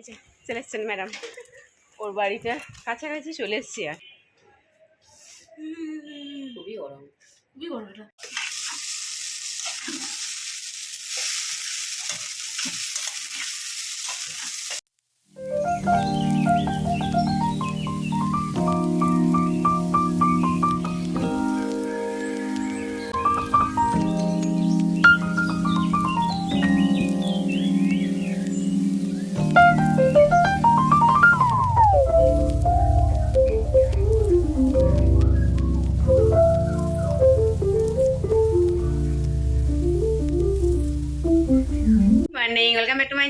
এই যে চলে এসছেন ম্যাডাম ওর বাড়িটা কাছাকাছি চলে এসছি আর। খুবই গরম। খুবই গরম এটা।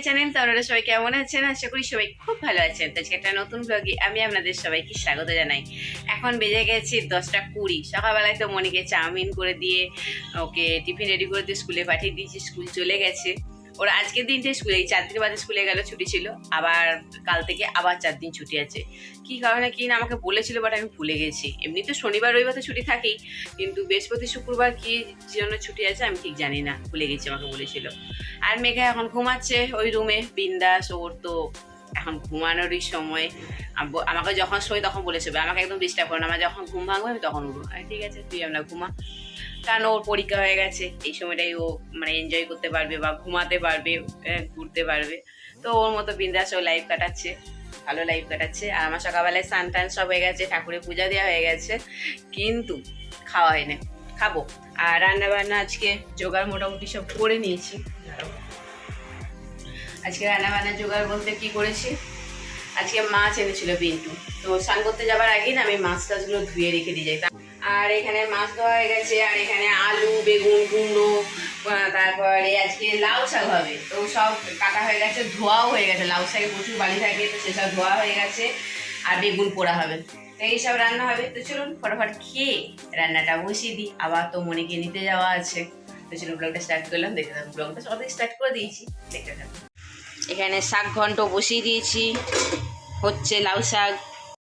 চ্যানেল, তো আপনারা সবাই কেমন আছেন? আশা করি সবাই খুব ভালো আছেন। তো আজকে একটা নতুন ব্লগে আমি আপনাদের সবাইকে স্বাগত জানাই। এখন বেজে গেছে দশটা কুড়ি। সকালবেলায় তো মনিকে চাউমিন করে দিয়ে ওকে টিফিন রেডি করে দিয়ে স্কুলে পাঠিয়ে দিয়েছি, স্কুল চলে গেছে। ওর আজকের দিনটা স্কুলে, এই চার দিন বাদে স্কুলে গেল, ছুটি ছিল। আবার কাল থেকে আবার চার দিন ছুটি আছে। কি কারণে কি না আমাকে বলেছিল বাট আমি ভুলে গেছি। এমনি তো শনিবার, রবিবার তো ছুটি থাকেই। কিন্তু বৃহস্পতি, শুক্রবার কি জন্য ছুটি আছে, আমি ঠিক জানি না। ভুলে গেছি আমাকে বলেছিল। আর মেঘা এখন ঘুমাচ্ছে ওই রুমে, বিন্দাস, ওর তো এখন ঘুমানোরই সময়। আমাকে যখন শোয় তখন বলেছে আমাকে একদম ডিস্টার্ব করো না। আমার যখন ঘুম ভাঙবে, আমি তখন উঠবো। ঠিক আছে, তুই আমরা ঘুমা। কারণ ওর পরীক্ষা হয়ে গেছে। এই সময়টাই ও মানে এনজয় করতে পারবে বা ঘুমাতে পারবে ঘুরতে পারবে। তো ওর মতো বিন্দাস ও লাইফ কাটাচ্ছে, ভালো লাইফ কাটাচ্ছে। আর আমার সকালবেলায় স্নান টান সব হয়ে গেছে ঠাকুরের পূজা দেওয়া হয়ে গেছে। কিন্তু খাওয়া হয়নি, খাব। আর রান্না বান্না আজকে জোগাড় মোটামুটি সব করে নিয়েছি। আজকে রান্না বান্না জোগাড় বলতে কি করেছি? আজকে মাছ এনেছিল বিন্টু তো স্নান করতে যাবার আগেই না আমি মাছ টাছগুলো ধুয়ে রেখে দিয়ে যাই। আর এখানে মাছ ধোয়া হয়ে গেছে, আর এখানে আলু, বেগুন, কুমড়ো তারপরে আজকে লাউ শাক হবে। তো সব কাটা হয়ে গেছে, ধোয়াও হয়ে গেছে। লাউ শাকে প্রচুর বালি থাকে, তো সেসব ধোয়া হয়ে গেছে, আর বেগুন পোড়া হবে। তো এইসব রান্না হবে। তো চলুন ফটাফট খেয়ে রান্নাটা বসিয়ে দিই। আবার তো মনে মনেকে নিতে যাওয়া আছে। তো চলুন ব্লগটা স্টার্ট করলাম। দেখতে থাকুন, ব্লগটা সবাই স্টার্ট করে দিয়েছি। দেখতে থাকুন। এখানে শাক ঘন্ট বসিয়ে দিয়েছি। হচ্ছে লাউ শাক।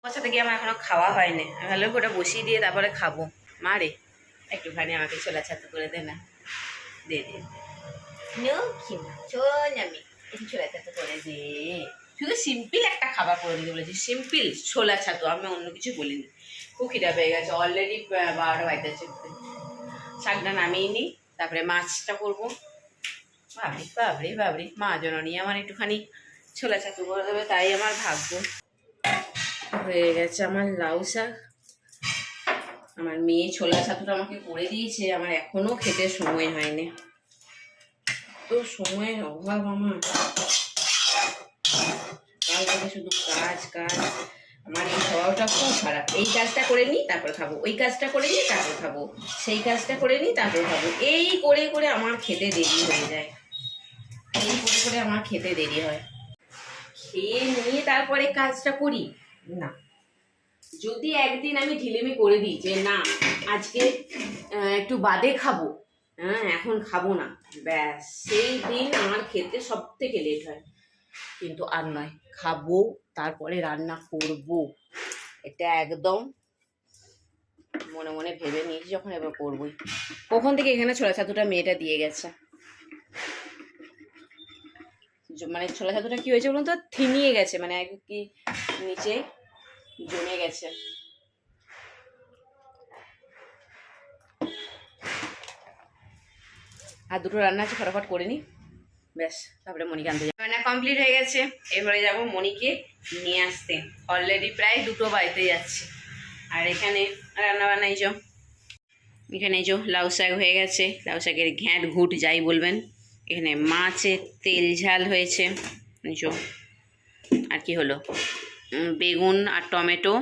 ওর সাথে আমার এখনও খাওয়া হয়নি। আমি ভালো ওটা বসিয়ে দিয়ে তারপরে খাব। মারে একটুখানি আমাকে ছোলা ছাতু করে দে না। দে দে আমি। একটু ছাতু করে দে। শুধু সিম্পল একটা খাবার করে দিতে বলেছি। সিম্পল ছোলা ছাতু, আমি অন্য কিছু বলিনি। গেছে। অলরেডি বারোটা শাকটা নামিয়ে নিই তারপরে মাছটা করব। বাবরি বাবরি বাবরি মা জননী আমার একটুখানি ছোলা ছাতু করে দেবে, তাই আমার ভাগ্য। হয়ে গেছে আমার লাউ শাক। আমার মেয়ে ছোলা ছাতুটা আমাকে করে দিয়েছে, আমার এখনও খেতে সময় হয়নি। তো সময়ের অভাব আমার। শুধু কাজ কাজ। আমার এই স্বভাবটা খুব খারাপ। এই কাজটা করে নিই, তারপর খাব। ওই কাজটা করে নিই, তারপর খাব। সেই কাজটা করে নিই, তারপর খাব। এই করে করে আমার খেতে দেরি হয়ে যায়। এই করে করে আমার খেতে দেরি হয়। খেয়ে নিয়ে তারপরে কাজটা করি। না। যদি একদিন আমি ঢিলেমি করে দিই যে না, আজকে একটু বাদে খাব হ্যাঁ এখন খাব না, ব্যাস, সেই দিন আমার খেতে সব থেকে লেট হয়। কিন্তু আর নয়, খাব, তারপরে রান্না করব। এটা একদম মনে মনে ভেবে নিয়েছি যখন এবার করবোই। কখন থেকে এখানে ছোলা ছাতুটা মেয়েটা দিয়ে গেছে? মানে ছোলা ছাতুটা কি হয়েছে বলুন তো? থিনিয়ে গেছে মানে কি নিচে জমে গেছে। আর দুটো রান্না আছে, ফটাফট করে নি। ব্যাস, তারপরে মনিকে আনতে যাব। রান্না কমপ্লিট হয়ে গেছে। এবারে যাব মনিকে নিয়ে আসতে। অলরেডি প্রায় দুটো বাড়িতে যাচ্ছে। আর এখানে রান্না বান্না এই এখানে যে লাউ শাক হয়ে গেছে। লাউ শাকের ঘ্যাঁট, ঘুট, যাই বলবেন। এখানে মাছের তেল ঝাল হয়েছে। আর কি হলো? বেগুন আর টমেটো,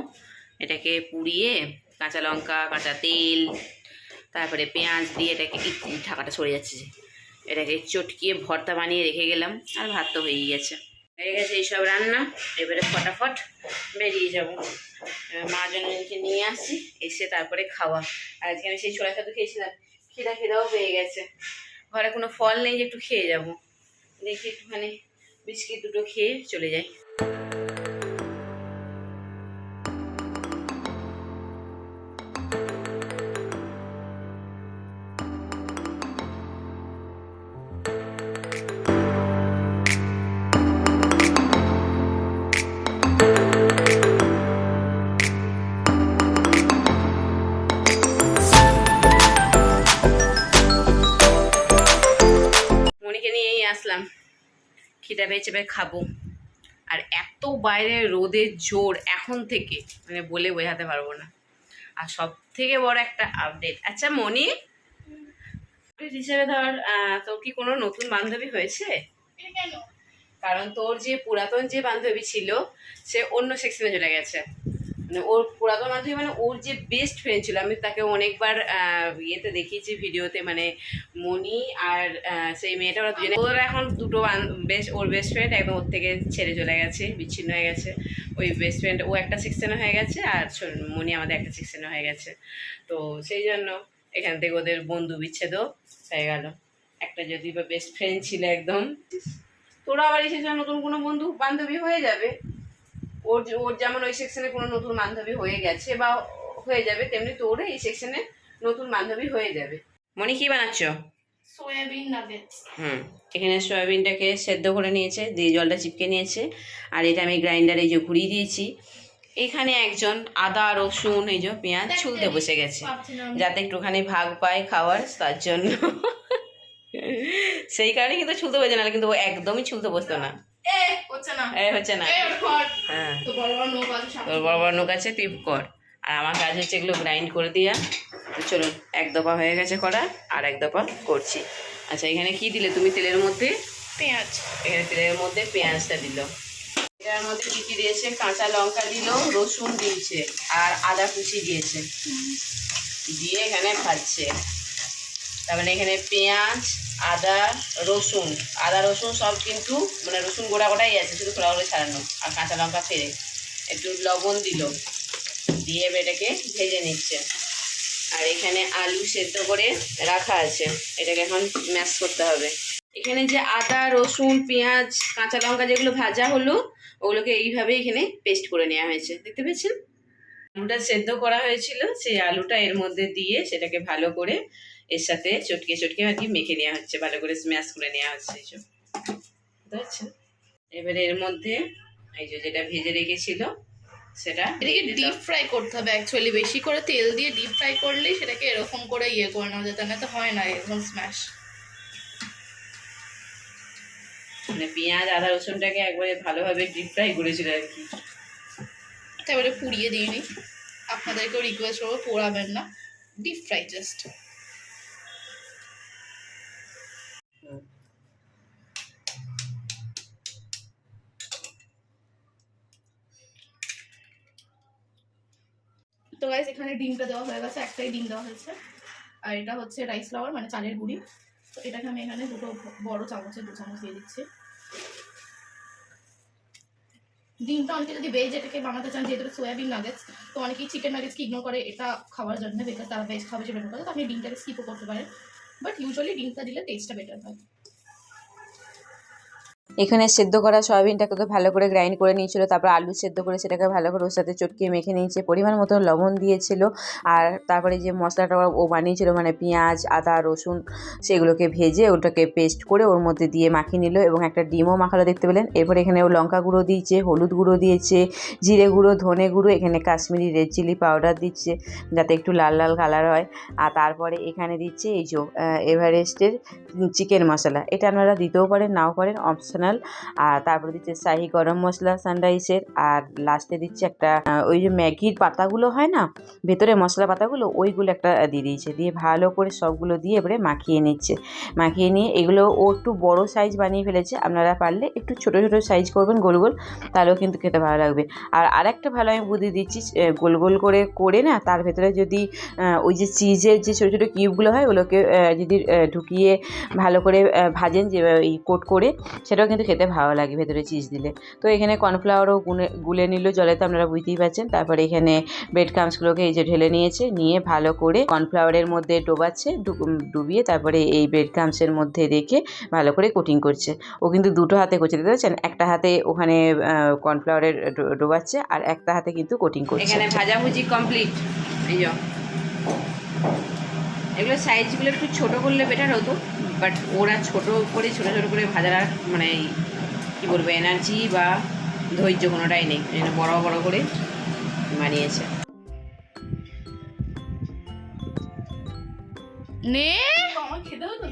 এটাকে পুড়িয়ে কাঁচা লঙ্কা, কাঁচা তেল, তারপরে পেঁয়াজ দিয়ে এটাকে ঢাকাটা সরে যাচ্ছে যে। এটাকে চটকিয়ে ভর্তা বানিয়ে রেখে গেলাম, আর ভাত তো হয়েই গেছে। হয়ে গেছে এইসব রান্না, এবারে ফটাফট বেরিয়ে যাব। মা জননীকে নিয়ে আসি, এসে তারপরে খাওয়া। আজকে আমি সেই ছোলা ছাতু খেয়েছিলাম, খিদা খিদাও পেয়ে গেছে। ঘরে কোনো ফল নেই যে একটু খেয়ে যাব। দেখি একটুখানি বিস্কিট দুটো খেয়ে চলে যাই। খিদা পেয়েছে এবার খাব। আর এত বাইরে রোদের জোর এখন থেকে মানে বলে বোঝাতে পারব না। আর সব থেকে বড় একটা আপডেট আচ্ছা মনি? আপডেট হিসেবে ধর তোর কি কোনো নতুন বান্ধবী হয়েছে? কারণ তোর যে পুরাতন যে বান্ধবী ছিল সে অন্য সেকশনে চলে গেছে। মানে ওর পুরাতন বান্ধবী মানে ওর যে বেস্ট ফ্রেন্ড ছিল, আমি তাকে অনেকবার ইয়েতে দেখিয়েছি ভিডিওতে মানে মনি আর সেই মেয়েটা, ওরা দুজনে। ওরা এখন দুটো বেস্ট ওর বেস্ট ফ্রেন্ড একদম ওর থেকে ছেড়ে চলে গেছে, বিচ্ছিন্ন হয়ে গেছে। ওই বেস্ট ফ্রেন্ড ও একটা সেকশনে হয়ে গেছে আর মনি আমাদের একটা সেকশনে হয়ে গেছে। তো সেই জন্য এখান থেকে ওদের বন্ধু বিচ্ছেদও হয়ে গেল। একটা যদি বা বেস্ট ফ্রেন্ড ছিল একদম। তোরা আবার এসে নতুন কোনো বন্ধু? বান্ধবী হয়ে যাবে। ওর যে- ওর যেমন ওই সেকশনে কোনো নতুন বান্ধবী হয়ে গেছে বা হয়ে যাবে তেমনি তোর এই সেকশনে নতুন বান্ধবী হয়ে যাবে। মনি কি বানাচ্ছ? সয়াবিন নাগেটস হুম এখানে সয়াবিনটাকে সেদ্ধ করে নিয়েছে দিয়ে জলটা চিপকে নিয়েছে আর এটা আমি গ্রাইন্ডারে যে ঘুরিয়ে দিয়েছি। এখানে একজন আদা রসুন এই যে পেঁয়াজ ছুলতে বসে গেছে। যাতে একটুখানি ভাগ পায় খাওয়ার তার জন্য। সেই কারণে কিন্তু ছুলতে বসে না কিন্তু ও একদমই ছুলতে বসতো না। এ হচ্ছে না। হ্যাঁ। বড় বড় নোক তোর বড় বড় নোক আছে তুই কর। আর আমার কাজ হচ্ছে এগুলো গ্রাইন্ড করে দিয়া। তো চলুন এক দফা হয়ে গেছে করা আর এক দফা করছি। আচ্ছা এখানে কি দিলে তুমি তেলের মধ্যে? পেঁয়াজ। এখানে তেলের মধ্যে পেঁয়াজটা দিল। এটার মধ্যে কি কি দিয়েছে? কাঁচা লঙ্কা দিল রসুন দিয়েছে আর আদা কুচি দিয়েছে। দিয়ে এখানে ভাজছে। তার মানে এখানে পেঁয়াজ, আদা, রসুন। আদা, রসুন সব কিন্তু মানে রসুন গোটা গোটাই আছে, শুধু খোলা করে ছাড়ানো। আর কাঁচা লঙ্কা ফেলে একটু লবণ দিল। দিয়ে এটাকে ভেজে নিচ্ছে। আর এখানে আলু সেদ্ধ করে রাখা আছে। এটাকে এখন ম্যাশ করতে হবে। এখানে যে আদা, রসুন, পেঁয়াজ, কাঁচা লঙ্কা যেগুলো ভাজা হলো, ওগুলোকে এইভাবে এখানে পেস্ট করে নেওয়া হয়েছে। দেখতে পেয়েছেন? আলুটা সেদ্ধ করা হয়েছিল, সেই আলুটা এর মধ্যে দিয়ে সেটাকে ভালো করে এর সাথে চটকে চটকে আর কি মেখে নেওয়া হচ্ছে ভালো করে স্ম্যাশ করে নেওয়া হচ্ছে এইসব বুঝতে এবারে এর মধ্যে এই যে যেটা ভেজে রেখেছিল সেটা এটাকে ডিপ ফ্রাই করতে হবে অ্যাকচুয়ালি বেশি করে তেল দিয়ে ডিপ ফ্রাই করলেই সেটাকে এরকম করে ইয়ে করে নেওয়া যেত না তো হয় না এরকম স্ম্যাশ মানে পেঁয়াজ আদা রসুনটাকে একবারে ভালোভাবে ডিপ ফ্রাই করেছিল আর কি। তারপরে পুড়িয়ে দিইনি আপনাদেরকেও রিকোয়েস্ট করব পোড়াবেন না। ডিপ ফ্রাই জাস্ট তো গাইস এখানে ডিমটা দেওয়া হয়ে গেছে, একটাই ডিম দেওয়া হয়েছে। আর এটা হচ্ছে রাইস ফ্লাওয়ার মানে চালের গুঁড়ি। তো এটাকে আমি এখানে দুটো বড় চামচে, দু চামচ দিয়ে দিচ্ছি। ডিমটা অনেকে যদি ভেজ এটাকে বানাতে চান, যেহেতু সয়াবিন নাগেটস তো অনেকেই চিকেন নাগেটসকে ইগনোর করে এটা খাওয়ার জন্য বিকজ তারা ভেজ খাবে সেটা করে তো আপনি ডিমটাকে স্কিপও করতে পারেন। বাট ইউজুয়ালি ডিমটা দিলে টেস্টটা বেটার হয়। এখানে সেদ্ধ করা সয়াবিনটাকে তো ভালো করে গ্রাইন্ড করে নিয়েছিল, তারপর আলু সেদ্ধ করে সেটাকে ভালো করে ওর সাথে চটকিয়ে মেখে নিয়েছে, পরিমাণ মতো লবণ দিয়েছিল। আর তারপরে যে মশলাটা ও বানিয়েছিল মানে পেঁয়াজ, আদা, রসুন, সেগুলোকে ভেজে ওটাকে পেস্ট করে ওর মধ্যে দিয়ে মাখিয়ে নিল এবং একটা ডিমও মাখালো, দেখতে পেলেন। এরপর এখানে ও লঙ্কা গুঁড়ো দিয়েছে, হলুদ গুঁড়ো দিয়েছে, জিরে গুঁড়ো, ধনে গুঁড়ো, এখানে কাশ্মীরি রেড চিলি পাউডার দিচ্ছে যাতে একটু লাল লাল কালার হয়। আর তারপরে এখানে দিচ্ছে এই যে এভারেস্টের চিকেন মশলা। এটা আপনারা দিতেও পারেন, নাও পারেন অপশনাল আর তারপরে দিচ্ছে শাহি গরম মশলা সানরাইসের আর লাস্টে দিচ্ছে একটা ওই যে ম্যাগির পাতাগুলো হয় না, ভেতরে মশলা পাতাগুলো, ওইগুলো একটা দিয়ে দিয়েছে, দিয়ে ভালো করে সবগুলো দিয়ে এবারে মাখিয়ে নিচ্ছে। মাখিয়ে নিয়ে এগুলো ও একটু বড় সাইজ বানিয়ে ফেলেছে, আপনারা পারলে একটু ছোট ছোট সাইজ করবেন গোল গোল, তাহলেও কিন্তু খেতে ভালো লাগবে। আর আরেকটা ভালো আমি বুদ্ধি দিচ্ছি গোল গোল করে করে না, তার ভেতরে যদি ওই যে চিজের যে ছোটো ছোটো কিউবগুলো হয়, ওগুলোকে যদি ঢুকিয়ে ভালো করে ভাজেন যে এই কোট করে সেটাও কিন্তু খেতে ভালো লাগে, ভেতরে চিজ দিলে। তো এখানে কর্নফ্লাওয়ারও গুনে, গুলে নিল জলে তো আপনারা বুঝতেই পারছেন। তারপরে এখানে ব্রেড ক্রামসগুলোকে এই যে ঢেলে নিয়েছে, নিয়ে ভালো করে কর্নফ্লাওয়ারের মধ্যে ডোবাচ্ছে ডুবিয়ে তারপরে এই ব্রেড ক্রামসের মধ্যে রেখে ভালো করে কোটিং করছে। ও কিন্তু দুটো হাতে করছে, দেখতে পাচ্ছেন? একটা হাতে ওখানে কর্নফ্লাওয়ারের ডোবাচ্ছে আর একটা হাতে কিন্তু কোটিং করছে। এখানে ভাজাভুজি কমপ্লিট এই এগুলো সাইজগুলো একটু ছোট করলে বেটার হতো। বাট ওরা ছোট করে ছোট ছোট করে ভাজার আর মানে কী বলব এনার্জি বা ধৈর্য কোনোটাই নেই। এই জন্য বড় বড় করে বানিয়েছে। নে। খেতে হতো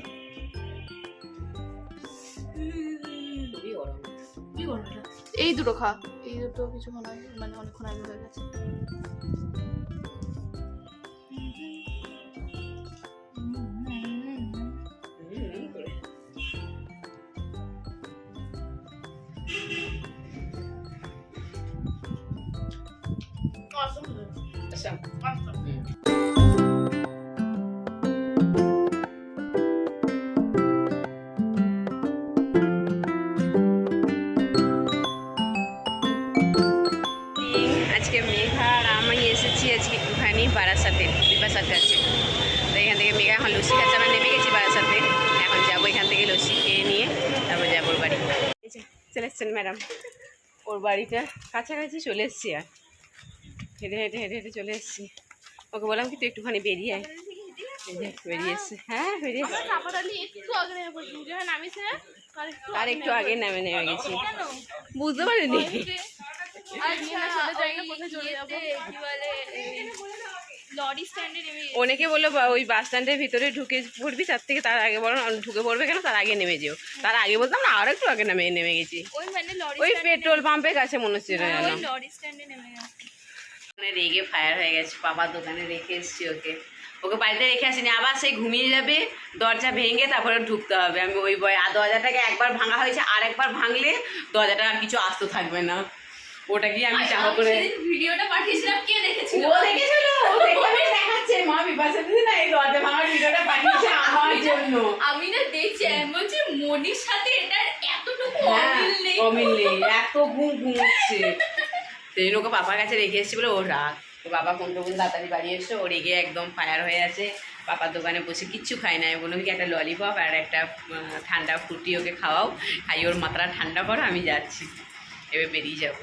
এই দুটো খা। এই দুটো কিছুক্ষণ আগে মানে অনেকক্ষণ আগে হয়ে গেছে। আজকে মেঘা আর আমি এসেছি আজকে একটুখানি বারাসাতে বিপাশার কাছে তো এখান থেকে মেঘা এখন লস্যি খাচ্ছে আমরা নেমে গেছি বারাসাতে। এখন যাব এখান থেকে লস্যি খেয়ে নিয়ে তারপর যাব ওর বাড়ি। চলে এসছেন ম্যাডাম ওর বাড়িটা কাছাকাছি চলে এসছি আর। হেঁটে হেঁটে হেঁটে হেঁটে চলে এসছি। ওকে বললাম কি তুই একটুখানি বেরিয়ে আয়। বেরিয়ে এসছে। হ্যাঁ বেরিয়ে চাপাতালি একটু আগে নেমে আর একটু আগে নেমে নেমে গেছি বুঝতে পারিনি। আর নিয়ে না চলে যাই না কোথায় চলে যাব? কি বলে লরি স্ট্যান্ডে নেমে অনেকে বলল বা ওই বাস স্ট্যান্ডের ভিতরে ঢুকে পড়বি তার থেকে তার আগে বলো ঢুকে পড়বে কেন? তার আগে নেমে যেও। তার আগে বলতাম না আর একটু আগে নেমে নেমে গেছি। ওই মানে লরি ওই পেট্রোল পাম্পের কাছে মনে হচ্ছে রেগে ফায়ার হয়ে গেছে বাবার দোকানে রেখে এসেছি ওকে। ওকে বাড়িতে রেখে আসিনি আবার সেই ঘুমিয়ে যাবে দরজা ভেঙে তারপরে ঢুকতে হবে। আমি ওই বয় আর দরজাটাকে একবার ভাঙা হয়েছে আর একবার ভাঙলে দরজাটা আর কিছু আসতে থাকবে না। ওটা কি আমি চাপা করে ভিডিওটা পাঠিয়েছিলাম কে দেখেছিল? ও দেখেছিল ও দেখে দেখাচ্ছে। মা বিপাশা দিদি না এই দরজা ভাঙার ভিডিওটা পাঠিয়েছে আমার জন্য। আমি না দেখছি আমি বলছি মনির সাথে এটার এতটুকু হ্যাঁ, অমিল নেই। অমিল নেই এত ঘুম ঘুমছে সেই জন্য ওকে পাপার কাছে রেখে এসেছি বলে ও রাগ। তো বাবা কোন টোন তাড়াতাড়ি বাড়ি এসছে ও রেগে একদম ফায়ার হয়ে আছে। পাপার দোকানে বসে কিচ্ছু খায় না। আমি কি একটা ললিপপ আর একটা ঠান্ডা ফুটি ওকে খাওয়াও। খাই ওর মাথাটা ঠান্ডা করো, আমি যাচ্ছি। এবার বেরিয়ে যাব।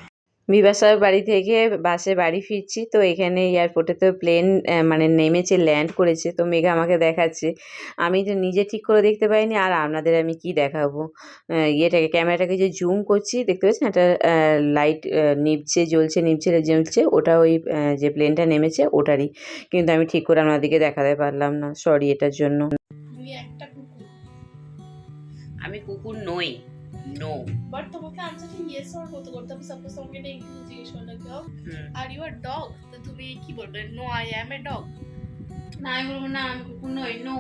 বিবাসার বাড়ি থেকে বাসে বাড়ি ফিরছি, তো এখানে এয়ারপোর্টে তো প্লেন মানে নেমেছে ল্যান্ড করেছে, তো মেঘা আমাকে দেখাচ্ছে। আমি তো নিজে ঠিক করে দেখতে পাইনি, আর আপনাদের আমি কি দেখাবো? ইয়েটাকে ক্যামেরাটাকে যে জুম করছি, দেখতে পাচ্ছেন? একটা লাইট নিভছে জ্বলছে নিভছে জ্বলছে, ওটা ওই যে প্লেনটা নেমেছে, ওটারই। কিন্তু আমি ঠিক করে আপনাদেরকে দেখাতে পারলাম না সরি এটার জন্য। একটা কুকুর। আমি কুকুর নই। নো বাট তোমাকে আনসারটা ইয়েস অর নো করতে হবে। সাপোজ তোমাকে এটা ইংলিশে জিজ্ঞেস করল কেউ আর ইউ আর ডগ তো তুমি কি বলবে? No I am a dog না আমি বলব না আমি কুকুর নই নো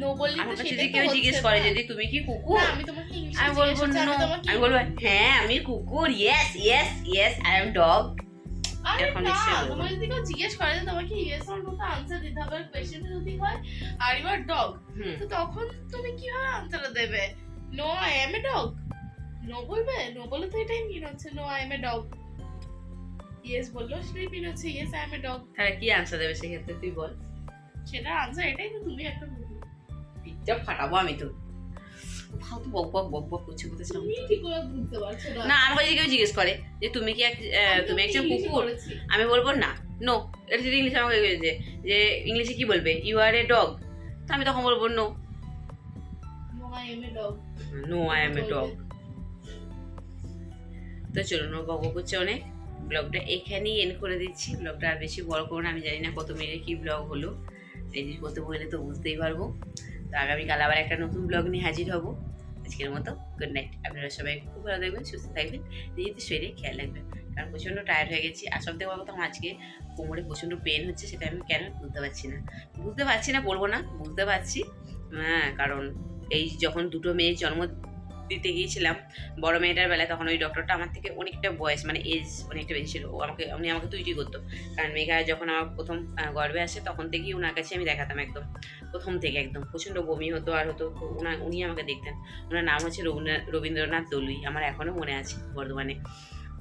নো বললে তো তো কেউ জিজ্ঞেস করে যদি তুমি কি কুকুর? না আমি তোমাকে ইংলিশে আমি বলব no। আমি বলব হ্যাঁ আমি কুকুর yes yes yes I am dog না যদি কেউ জিজ্ঞেস করে যে তোমাকে ইয়েস অর নো আনসার দিতে হবে? কোয়েশ্চেনটা যদি হয় আর ইউ আর ডগ হুম। তো তখন তুমি কীভাবে আনসারটা দেবে? No I am a dog no বলবে? নো বলে তো এটাই মিন হচ্ছে no I am a dog yes বললেও সেটাই মিন হচ্ছে yes I am a dog তাহলে কি আনসার দেবে সেক্ষেত্রে? তুই বল। সেটা আনসার এটাই তো তুমি একটা কুকুর। পিঠটা ফাটাবো আমি তো। ফালতু বক বক বক বক করছে কোথায় তুমি ঠিক করে বুঝতে পারছ না? না আমাকে যদি কেউ জিজ্ঞেস করে যে তুমি কি তুমি একজন কুকুর? আমি বলব না। নো এটা যদি ইংলিশে আমাকে যে যে ইংলিশে কি বলবে? ইউ আর এ ডগ তো আমি তখন বলব no No, I am a dog. No I am a dog তো চলুন ও বক করছে অনেক। ব্লগটা এখানেই এন্ড করে দিচ্ছি। ব্লগটা আর বেশি বড় করুন আমি জানি না কত মিনিটে কি ব্লগ হলো। এই জিনিস বলতে বললে তো বুঝতেই পারব। তো আগামীকাল আবার একটা নতুন ব্লগ নিয়ে হাজির হব। আজকের মতো গুড নাইট আপনারা সবাই খুব ভালো থাকবেন, সুস্থ থাকবেন। নিজেদের শরীরে খেয়াল রাখবেন। কারণ প্রচণ্ড টায়ার্ড হয়ে গেছি। আর সব থেকে কথা আজকে কোমরে প্রচণ্ড পেন হচ্ছে, সেটা আমি কেন বুঝতে পারছি না। বুঝতে পারছি না, বলব না, বুঝতে পারছি। হ্যাঁ কারণ এই যখন দুটো মেয়ে জন্ম দিতে গিয়েছিলাম, বড় মেয়েটার বেলায় তখন ওই ডক্টরটা আমার থেকে অনেকটা বয়স মানে এজ অনেকটা বেশি ছিল। ও আমাকে, উনি আমাকে তুইটি করতো। কারণ মেঘা যখন আমার প্রথম গর্ভে আসে, তখন থেকেই ওনার কাছে আমি দেখাতাম একদম। প্রথম থেকে একদম। প্রচণ্ড বমি হতো আর হতো ওনার উনি আমাকে দেখতেন। ওনার নাম হচ্ছে রবীন্দ্র- রবীন্দ্রনাথ দলুই। আমার এখনও মনে আছে বর্ধমানে।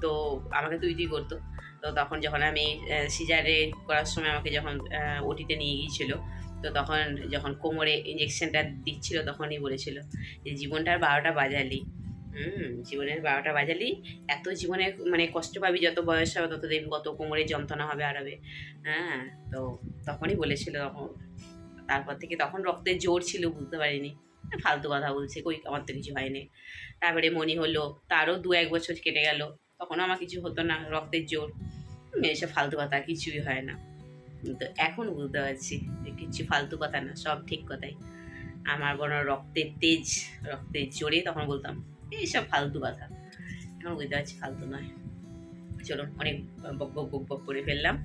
তো আমাকে তুই করতো। তো তখন যখন আমি সিজারে করার সময় আমাকে যখন ওটিতে নিয়ে গিয়েছিল তো তখন যখন কোমরে ইঞ্জেকশনটা দিচ্ছিল তখনই বলেছিল যে জীবনটার বারোটা বাজালি। হুম, জীবনের বারোটা বাজালি। এত জীবনে মানে কষ্ট পাবি, যত বয়স হবে, তত দেখবি কত কোমরে যন্ত্রণা হবে আর হবে হ্যাঁ তো তখনই বলেছিল তখন। তারপর থেকে তখন রক্তের জোর ছিল, বুঝতে পারিনি। ফালতু কথা বলছে, কই, আমার তো কিছু হয়নি। তারপরে মনি হলো, তারও দু এক বছর কেটে গেল, তখনও আমার কিছু হতো না, রক্তের জোর। এসব ফালতু কথা, কিছুই হয় না। কিন্তু এখন বুঝতে পারছি যে কিছু ফালতু কথা না সব ঠিক কথাই। আমার বড় রক্তের তেজ রক্তের জোরে তখন বলতাম এইসব ফালতু কথা। এখন বুঝতে পারছি ফালতু নয়। চলুন অনেক বক বক বক বক করে ফেললাম।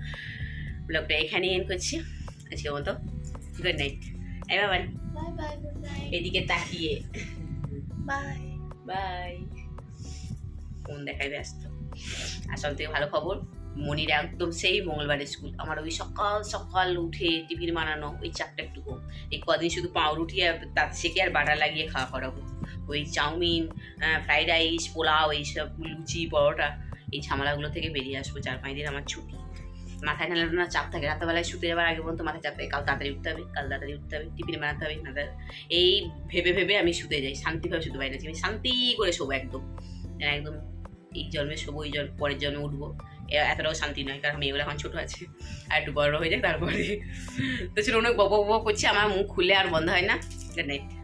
ব্লগটা এখানেই এন করছি। আজকে মতো গুড নাইট গুড নাইট এদিকে তাকিয়ে। বাই বাই ফোন দেখায় ব্যস্ত। আর সব থেকে ভালো খবর। মনির একদম সেই মঙ্গলবারের স্কুল। আমার ওই সকাল সকাল উঠে টিফিন বানানো, ওই চারটা একটু কম এই কদিন শুধু পাউরুটি আর তার সেকে আর বাটার লাগিয়ে খাওয়া করা হোক। ওই চাউমিন ফ্রাইড রাইস, পোলাও, এইসব, লুচি, পরোটা, এই ঝামেলাগুলো থেকে বেরিয়ে আসব চার পাঁচ দিন আমার ছুটি। মাথায় না না চাপ থাকে। রাত্রেবেলায় শুতে যাওয়ার আগে পর্যন্ত মাথায় চাপ থাকে। কাল তাড়াতাড়ি উঠতে হবে, কাল তাড়াতাড়ি উঠতে হবে, টিফিন বানাতে হবে না এই ভেবে ভেবে আমি শুতে যাই। শান্তিভাবে শুতে পারি না। আমি শান্তি করে শোবো একদম। একদম এই জন্মে শোবো ওই জন্ম পরের জন্মে উঠবো। এতটাও শান্তি নয়, কারণ মেয়েগুলো এখন ছোটো আছে। আর একটু বড় হয়ে যায় তারপরে। তো ছিল অনেক বব বক করছে। আমার মুখ খুলে আর বন্ধ হয় না। গুড